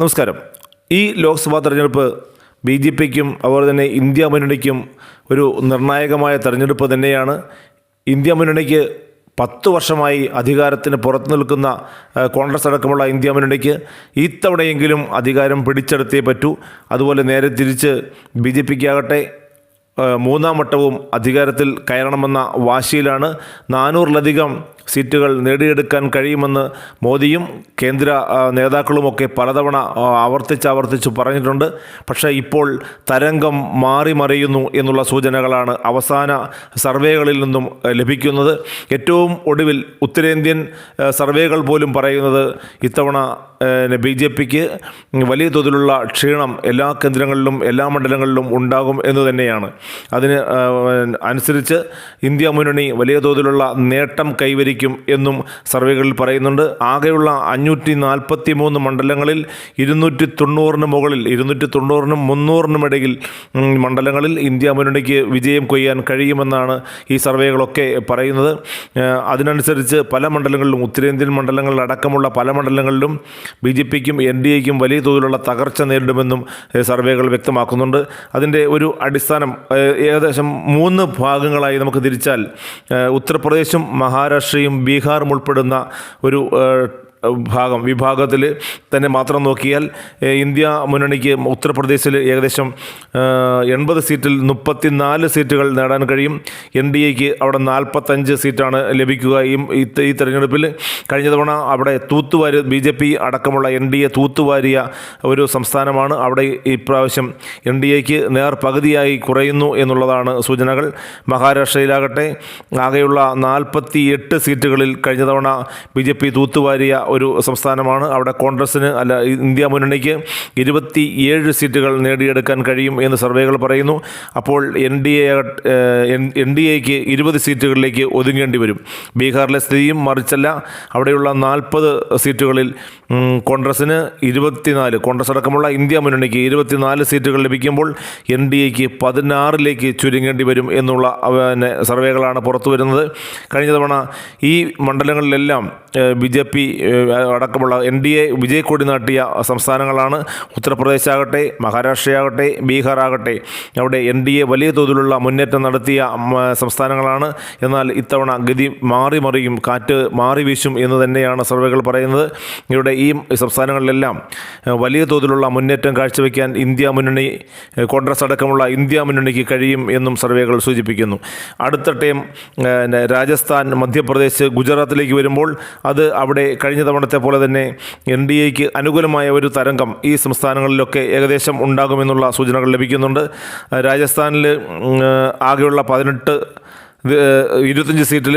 നമസ്കാരം. ഈ ലോക്സഭാ തെരഞ്ഞെടുപ്പ് ബി ജെ പിക്കും അതുപോലെ തന്നെ ഇന്ത്യ മുന്നണിക്കും ഒരു നിർണായകമായ തെരഞ്ഞെടുപ്പ് തന്നെയാണ്. ഇന്ത്യ മുന്നണിക്ക് പത്ത് വർഷമായി അധികാരത്തിന് പുറത്തു നിൽക്കുന്ന കോൺഗ്രസ് അടക്കമുള്ള ഇന്ത്യ മുന്നണിക്ക് ഇത്തവണയെങ്കിലും അധികാരം പിടിച്ചെടുത്തേ പറ്റൂ. അതുപോലെ നേരെ തിരിച്ച് ബി ജെ പിക്കാകട്ടെ മൂന്നാം വട്ടവും അധികാരത്തിൽ കയറണമെന്ന വാശിയിലാണ് നാനൂറിലധികം സീറ്റുകൾ നേടിയെടുക്കാൻ കഴിയുമെന്ന് മോദിയും കേന്ദ്ര നേതാക്കളുമൊക്കെ പലതവണ ആവർത്തിച്ച് ആവർത്തിച്ച് പറഞ്ഞിട്ടുണ്ട്. പക്ഷേ ഇപ്പോൾ തരംഗം മാറി മറിയുന്നു എന്നുള്ള സൂചനകളാണ് അവസാന സർവേകളിൽ നിന്നും ലഭിക്കുന്നത്. ഏറ്റവും ഒടുവിൽ ഉത്തരേന്ത്യൻ സർവേകൾ പോലും പറയുന്നത് ഇത്തവണ ബി ജെ പിക്ക് വലിയ തോതിലുള്ള ക്ഷീണം എല്ലാ കേന്ദ്രങ്ങളിലും എല്ലാ മണ്ഡലങ്ങളിലും ഉണ്ടാകും എന്ന് തന്നെയാണ്. അതിന് അനുസരിച്ച് ഇന്ത്യ മുന്നണി വലിയ തോതിലുള്ള നേട്ടം കൈവരിക്കും എന്നും സർവേകളിൽ പറയുന്നുണ്ട്. ആകെയുള്ള അഞ്ഞൂറ്റി നാൽപ്പത്തി മൂന്ന് മണ്ഡലങ്ങളിൽ ഇരുന്നൂറ്റി തൊണ്ണൂറിന് മുകളിൽ ഇരുന്നൂറ്റി തൊണ്ണൂറിനും മുന്നൂറിനും ഇടയിൽ മണ്ഡലങ്ങളിൽ ഇന്ത്യ മുന്നണിക്ക് വിജയം കൊയ്യാൻ കഴിയുമെന്നാണ് ഈ സർവേകളൊക്കെ പറയുന്നത്. അതിനനുസരിച്ച് പല മണ്ഡലങ്ങളിലും ഉത്തരേന്ത്യൻ മണ്ഡലങ്ങളിലടക്കമുള്ള പല മണ്ഡലങ്ങളിലും ബി ജെ പിക്കും എൻ ഡി എക്കും വലിയ തോതിലുള്ള തകർച്ച നേരിടുമെന്നും സർവേകൾ വ്യക്തമാക്കുന്നുണ്ട്. അതിന്റെ ഒരു അടിസ്ഥാനം ഏകദേശം മൂന്ന് ഭാഗങ്ങളായി നമുക്ക് തിരിച്ചാൽ ഉത്തർപ്രദേശും മഹാരാഷ്ട്രയും ബീഹാറും ഉൾപ്പെടുന്ന ഒരു ഭാഗം വിഭാഗത്തിൽ തന്നെ മാത്രം നോക്കിയാൽ ഇന്ത്യ മുന്നണിക്ക് ഉത്തർപ്രദേശിൽ ഏകദേശം എൺപത് സീറ്റിൽ മുപ്പത്തിനാല് സീറ്റുകൾ നേടാൻ കഴിയും. എൻ ഡി എക്ക് അവിടെ നാൽപ്പത്തഞ്ച് സീറ്റാണ് ലഭിക്കുക. ഈ ഈ തെരഞ്ഞെടുപ്പിൽ കഴിഞ്ഞ തവണ അവിടെ തൂത്തുവാരി ബി ജെ പി അടക്കമുള്ള എൻ ഡി എ തൂത്തുവാരിയ ഒരു സംസ്ഥാനമാണ്. അവിടെ ഇപ്രാവശ്യം എൻ ഡി എക്ക് നേർ പകുതിയായി കുറയുന്നു എന്നുള്ളതാണ് സൂചനകൾ. മഹാരാഷ്ട്രയിലാകട്ടെ ആകെയുള്ള നാൽപ്പത്തി എട്ട് സീറ്റുകളിൽ കഴിഞ്ഞ തവണ ബി ജെ പി തൂത്തുവാരിയ ഒരു സംസ്ഥാനമാണ്. അവിടെ കോൺഗ്രസ്സിന് അല്ല ഇന്ത്യ മുന്നണിക്ക് ഇരുപത്തി ഏഴ് സീറ്റുകൾ നേടിയെടുക്കാൻ കഴിയും എന്ന് സർവേകൾ പറയുന്നു. അപ്പോൾ N D A N D എക്ക് ഇരുപത് സീറ്റുകളിലേക്ക് ഒതുങ്ങേണ്ടി വരും. ബീഹാറിലെ സ്ഥിതിയും മറിച്ചല്ല. അവിടെയുള്ള നാൽപ്പത് സീറ്റുകളിൽ കോൺഗ്രസ്സിന് ഇരുപത്തിനാല് കോൺഗ്രസ് അടക്കമുള്ള ഇന്ത്യ മുന്നണിക്ക് ഇരുപത്തിനാല് സീറ്റുകൾ ലഭിക്കുമ്പോൾ എൻ ഡി എക്ക് പതിനാറിലേക്ക് ചുരുങ്ങേണ്ടി വരും എന്നുള്ള പിന്നെ സർവേകളാണ് പുറത്തു വരുന്നത് കഴിഞ്ഞ തവണ ഈ മണ്ഡലങ്ങളിലെല്ലാം ബി ജെ പി അടക്കമുള്ള എൻ ഡി എ വിജയക്കൊടി നാട്ടിയ സംസ്ഥാനങ്ങളാണ്. ഉത്തർപ്രദേശ് ആകട്ടെ മഹാരാഷ്ട്രയാകട്ടെ ബീഹാർ ആകട്ടെ അവിടെ എൻ ഡി എ വലിയ തോതിലുള്ള മുന്നേറ്റം നടത്തിയ സംസ്ഥാനങ്ങളാണ്. എന്നാൽ ഇത്തവണ ഗതി മാറി മറിയും കാറ്റ് മാറി വീശും എന്ന് തന്നെയാണ് സർവേകൾ പറയുന്നത്. ഇവിടെ ഈ സംസ്ഥാനങ്ങളിലെല്ലാം വലിയ തോതിലുള്ള മുന്നേറ്റം കാഴ്ചവെക്കാൻ ഇന്ത്യ മുന്നണി കോൺഗ്രസ് അടക്കമുള്ള ഇന്ത്യ മുന്നണിക്ക് കഴിയും എന്നും സർവേകൾ സൂചിപ്പിക്കുന്നു. അടുത്ത ടൈം രാജസ്ഥാൻ മധ്യപ്രദേശ് ഗുജറാത്തിലേക്ക് വരുമ്പോൾ അത് അവിടെ കഴിഞ്ഞ തവണത്തെ പോലെ തന്നെ എൻ ഡി എക്ക് അനുകൂലമായ ഒരു തരംഗം ഈ സംസ്ഥാനങ്ങളിലൊക്കെ ഏകദേശം ഉണ്ടാകുമെന്നുള്ള സൂചനകൾ ലഭിക്കുന്നുണ്ട്. രാജസ്ഥാനിൽ ആകെയുള്ള പതിനെട്ട് ഇരുപത്തഞ്ച് സീറ്റിൽ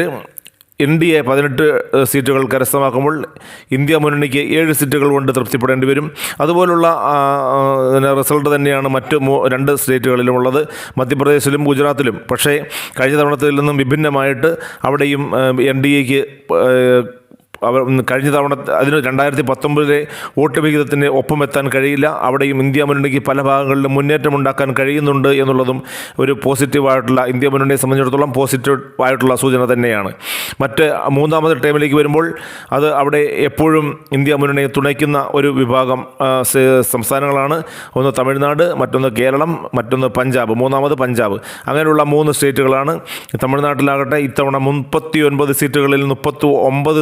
എൻ ഡി എ പതിനെട്ട് സീറ്റുകൾ കരസ്ഥമാക്കുമ്പോൾ ഇന്ത്യ മുന്നണിക്ക് ഏഴ് സീറ്റുകൾ കൊണ്ട് തൃപ്തിപ്പെടേണ്ടി വരും. അതുപോലുള്ള റിസൾട്ട് തന്നെയാണ് മറ്റ് രണ്ട് സ്റ്റേറ്റുകളിലും ഉള്ളത്. മധ്യപ്രദേശിലും ഗുജറാത്തിലും. പക്ഷേ കഴിഞ്ഞ തവണത്തിൽ നിന്നും വിഭിന്നമായിട്ട് അവിടെയും എൻ ഡി എക്ക് അവർ കഴിഞ്ഞ തവണ അതിന് രണ്ടായിരത്തി പത്തൊമ്പതിലെ വോട്ട് വിഹിതത്തിന് ഒപ്പമെത്താൻ കഴിയില്ല. അവിടെയും ഇന്ത്യ മുന്നണിക്ക് പല ഭാഗങ്ങളിലും മുന്നേറ്റം ഉണ്ടാക്കാൻ കഴിയുന്നുണ്ട് എന്നുള്ളതും ഒരു പോസിറ്റീവായിട്ടുള്ള ഇന്ത്യ മുന്നണിയെ സംബന്ധിച്ചിടത്തോളം പോസിറ്റീവ് ആയിട്ടുള്ള സൂചന തന്നെയാണ്. മറ്റ് മൂന്നാമത് ടൈമിലേക്ക് വരുമ്പോൾ അത് അവിടെ എപ്പോഴും ഇന്ത്യ മുന്നണിയെ തുണയ്ക്കുന്ന ഒരു വിഭാഗം സംസ്ഥാനങ്ങളാണ്. ഒന്ന് തമിഴ്നാട് മറ്റൊന്ന് കേരളം മറ്റൊന്ന് പഞ്ചാബ്. മൂന്നാമത് പഞ്ചാബ്. അങ്ങനെയുള്ള മൂന്ന് സ്റ്റേറ്റുകളാണ്. തമിഴ്നാട്ടിലാകട്ടെ ഇത്തവണ മുപ്പത്തി ഒൻപത് സീറ്റുകളിൽ മുപ്പത്തി ഒമ്പത്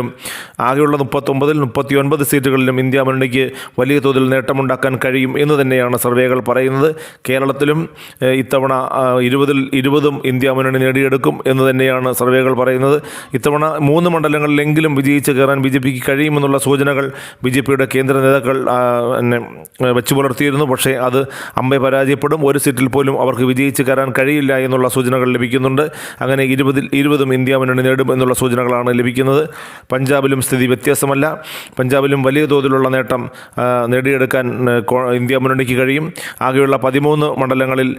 സീറ്റുകളിലും ആകെയുള്ള മുപ്പത്തൊമ്പതിൽ മുപ്പത്തി ഒൻപത് സീറ്റുകളിലും ഇന്ത്യ മുന്നണിക്ക് വലിയ തോതിൽ നേട്ടമുണ്ടാക്കാൻ കഴിയും എന്ന് തന്നെയാണ് സർവേകൾ പറയുന്നത്. കേരളത്തിലും ഇത്തവണ ഇരുപതിൽ ഇരുപതും ഇന്ത്യ മുന്നണി നേടിയെടുക്കും എന്ന് തന്നെയാണ് സർവേകൾ പറയുന്നത്. ഇത്തവണ മൂന്ന് മണ്ഡലങ്ങളിലെങ്കിലും വിജയിച്ച് കയറാൻ ബി ജെ പിക്ക് കഴിയുമെന്നുള്ള സൂചനകൾ ബി ജെ പിയുടെ കേന്ദ്ര നേതാക്കൾ എന്നെ വെച്ചു പുലർത്തിയിരുന്നു. പക്ഷേ അത് അമ്പെ പരാജയപ്പെടും. ഒരു സീറ്റിൽ പോലും അവർക്ക് വിജയിച്ച് കയറാൻ കഴിയില്ല എന്നുള്ള സൂചനകൾ ലഭിക്കുന്നുണ്ട്. അങ്ങനെ ഇരുപതിൽ ഇരുപതും ഇന്ത്യ മുന്നണി നേടും എന്നുള്ള സൂചനകളാണ് ലഭിക്കുന്നത്. പഞ്ചാബിലും സ്ഥിതി വ്യത്യാസമല്ല. പഞ്ചാബിലും വലിയ തോതിലുള്ള നേട്ടം നേടിയെടുക്കാൻ ഇന്ത്യ മുന്നണിക്ക് കഴിയും. ആകെയുള്ള പതിമൂന്ന് മണ്ഡലങ്ങളിൽ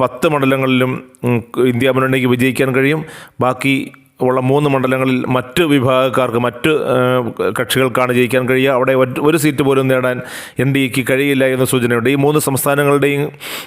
പത്ത് മണ്ഡലങ്ങളിലും ഇന്ത്യ മുന്നണിക്ക് വിജയിക്കാൻ കഴിയും. ബാക്കി ഉള്ള മൂന്ന് മണ്ഡലങ്ങളിൽ മറ്റ് വിഭാഗക്കാർക്ക് മറ്റ് കക്ഷികൾക്കാണ് ജയിക്കാൻ കഴിയുക. അവിടെ ഒരു സീറ്റ് പോലും നേടാൻ എൻ ഡി എക്ക് കഴിയില്ല എന്ന സൂചനയുണ്ട്. ഈ മൂന്ന് സംസ്ഥാനങ്ങളുടെയും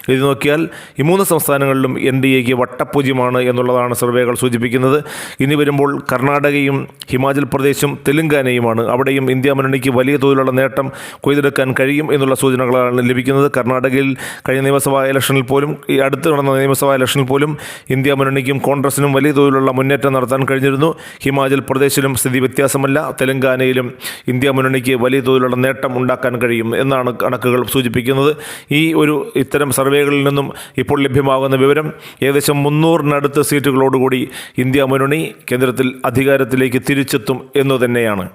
ഇത് നോക്കിയാൽ ഈ മൂന്ന് സംസ്ഥാനങ്ങളിലും എൻ ഡി എക്ക് വട്ടപൂജ്യമാണ് എന്നുള്ളതാണ് സർവേകൾ സൂചിപ്പിക്കുന്നത്. ഇനി വരുമ്പോൾ കർണാടകയും ഹിമാചൽ പ്രദേശും തെലുങ്കാനയുമാണ്. അവിടെയും ഇന്ത്യ മുന്നണിക്ക് വലിയ തോതിലുള്ള നേട്ടം കൊയ്തെടുക്കാൻ കഴിയും എന്നുള്ള സൂചനകളാണ് ലഭിക്കുന്നത്. കർണാടകയിൽ കഴിഞ്ഞ നിയമസഭാ ഇലക്ഷനിൽ പോലും ഈ അടുത്ത് നടന്ന നിയമസഭാ ഇലക്ഷനിൽ പോലും ഇന്ത്യ മുന്നണിക്കും കോൺഗ്രസിനും വലിയ തോതിലുള്ള മുന്നേറ്റം നടത്താൻ കഴിഞ്ഞിരുന്നു. ഹിമാചൽ പ്രദേശിലും സ്ഥിതി വ്യത്യാസമല്ല. തെലങ്കാനയിലും ഇന്ത്യ മുന്നണിക്ക് വലിയ തോതിലുള്ള നേട്ടം ഉണ്ടാക്കാൻ കഴിയും എന്നാണ് കണക്കുകൾ സൂചിപ്പിക്കുന്നത്. ഈ ഒരു ഇത്തരം സർവേകളിൽ നിന്നും ഇപ്പോൾ ലഭ്യമാകുന്ന വിവരം ഏകദേശം മുന്നൂറിനടുത്ത് സീറ്റുകളോടുകൂടി ഇന്ത്യ മുന്നണി കേന്ദ്രത്തിൽ അധികാരത്തിലേക്ക് തിരിച്ചെത്തും എന്നു തന്നെയാണ്.